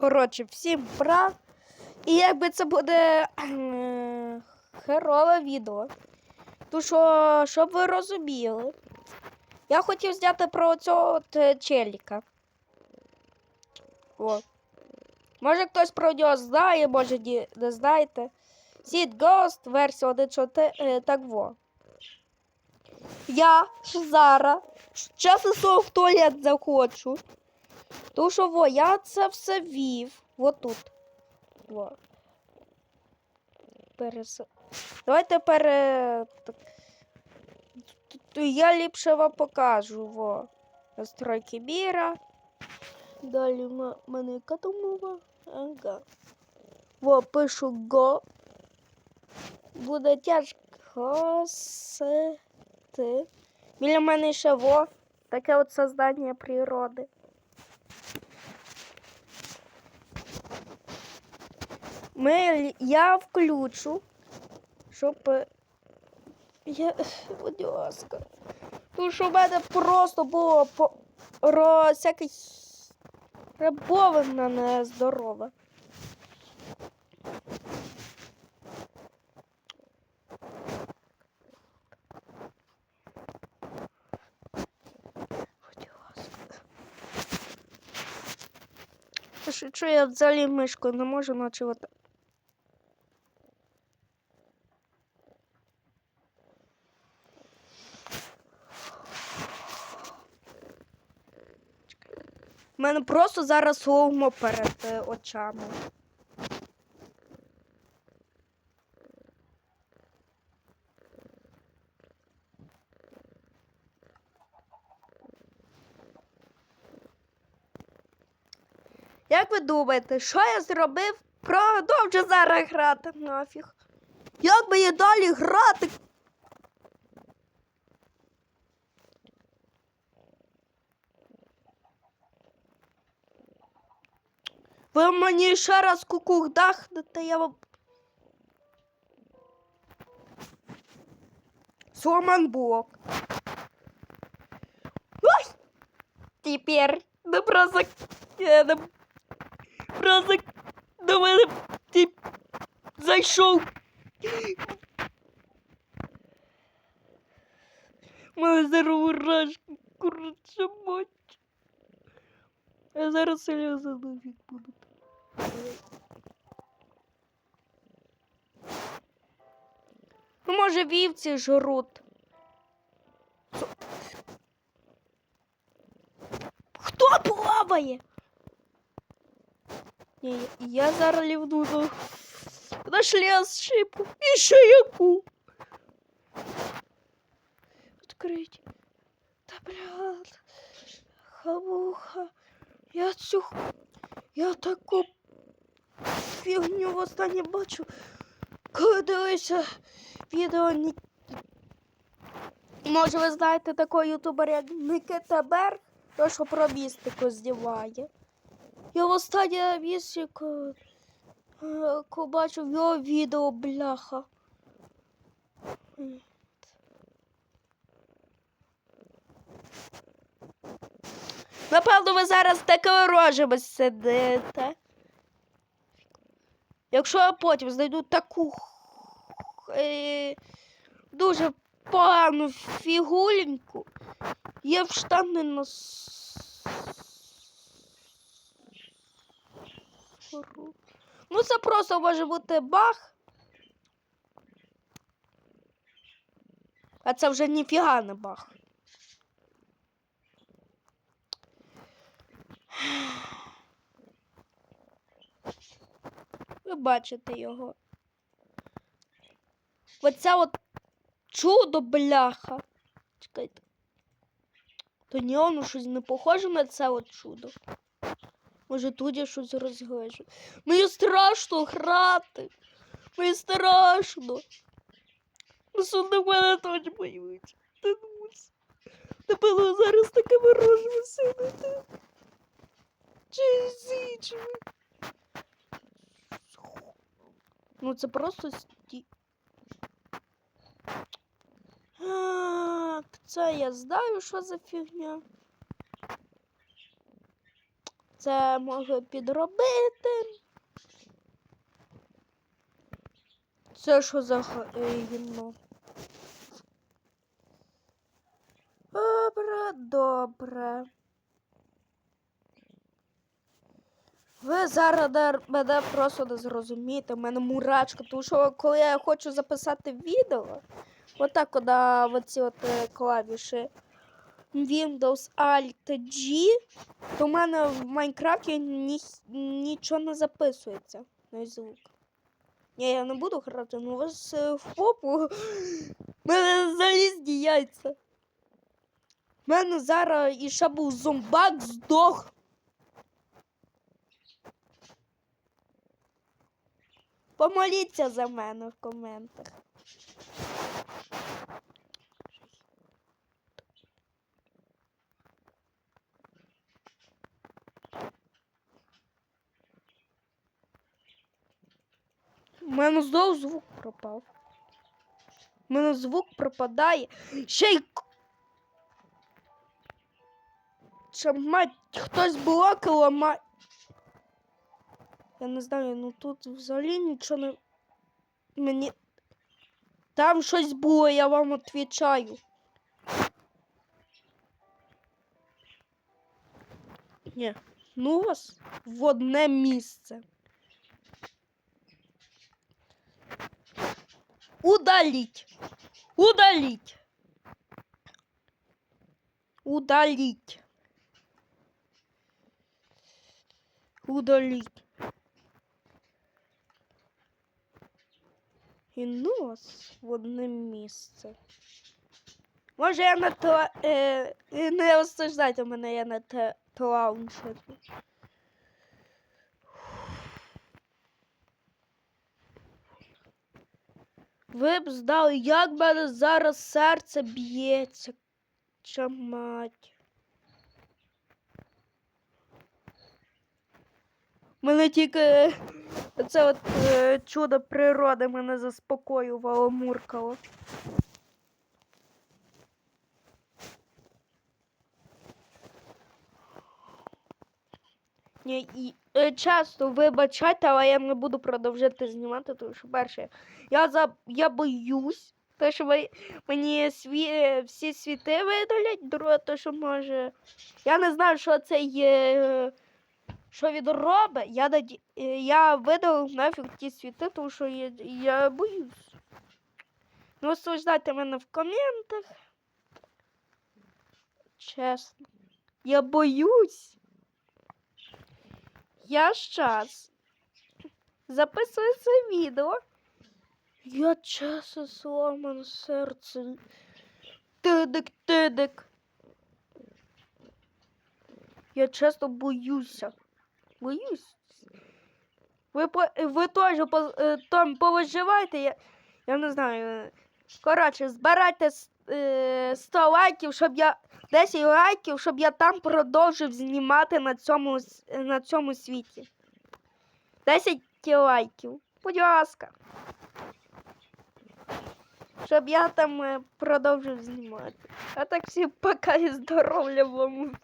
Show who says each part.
Speaker 1: Коротше, всім прав. І якби це буде е, херове відео. То що, щоб ви розуміли, я хотів зняти про цього от е, челіка. О. Може хтось про нього знає, може ні- не знаєте. Seed Ghost, версія 1.4, е, так во. Я зараз слово в туалет захочу. Тому що во, я це все вів. Вот тут. Во. Перес... Давайте пере... Я ліпше вам покажу. Во. Настройки міра. Далі в мене там? Ага. Во, пишу го. Буде тяжко сити. Біля мене ще во. Таке от создання природи. Ми, я включу, щоб е, я, будь ласка. Тому що в мене просто було по ро, всяке рабовина нездорова. Що, я взагалі мишкою не можу ночувати? У мене просто зараз слоумо перед е, очами. Як ви думаєте, що я зробив? Продовжу зараз грати нафіг. Як би далі грати? Ви мені ще раз дахнете, я вам. Сломан блок. Ой! Тепер не просто я не просто до мене ти зайшов. Мою здорову рашку, коротше мать. Я зараз сльози нафіг будуть. Ну, може, вівці жруть. Що? Хто плаває? Ні, я зараз лівну до... Нашли шипу. І ще яку. Відкрить. Та блядь. Хавуха. Я цю... Я таку фігню востаннє бачу. Коли дивився відео Ні... Може, ви знаєте такого ютубера, як Микита Берг, то що про містику знімає. Я востаннє містику е, побачив його відео, бляха. Напевно, ви зараз такими рожами сидите. Якщо я потім знайду таку е, дуже погану фігуленьку, я в штани нос. Ну, це просто може бути баг. А це вже ніфіга не баг. Ви бачите його. Оце от чудо бляха. Чекайте. То ні, воно щось не похоже на це от чудо. Може тут я щось розглежу. Мені страшно грати. Мені страшно. Ну що на мене теж боються. Ну. Напевно, зараз таке ворожимо сидити. Чи зічми. Ну це просто сті. Це я знаю, що за фігня. це можу підробити. Це що за е, гімно? Добре, добре. Ви зараз мене просто не зрозумієте, в мене мурашка, тому що коли я хочу записати відео, отак от на оці от е, клавіші Windows Alt G, то в мене в Майнкрафті ні, нічого не записується на звук. Ні, я не буду грати, ну у вас е, в попу мене залізні яйця. У мене зараз і ще був зомбак здох. Помоліться за мене в коментах. У мене знову звук пропав. У мене звук пропадає. Ще й. к- мать, хтось блоки ламає. Я не знаю, ну тут взагалі нічого не. Мені. Там щось було, я вам відповідаю. Ні. Ну вас в одне місце. Удалить. Удалить. Удалить. Удалить. І нос в одне місце. Може, я на то. Е, не осуждайте мене, я на те лаунчері. Ви б знали, як мене зараз серце б'ється. Ча Мене тільки е, це от е, чудо природи мене заспокоювало, муркало. Ні, і, е, часто вибачайте, але я не буду продовжити знімати, тому що перше, я за я боюсь, те, що ви мені сві, е, всі світи видалять, друге, то що може. Я не знаю, що це є. Що він робить, я, наді... е, я видалив нафіг ті світи, тому що я, я боюсь. Ну, осуждайте мене в коментах. Чесно. Я боюсь. Я щас записую це відео. Я чесно сломано серце. Тидик, тидик. Я чесно боюся. Боюсь. Ви, ви теж е, там повиживайте, я, я не знаю. Коротше, збирайте е, 100 лайків, щоб я 10 лайків, щоб я там продовжив знімати на цьому, на цьому світі. 10 лайків. Будь ласка. Щоб я там е, продовжив знімати. А так всім пока і здоров'я вам.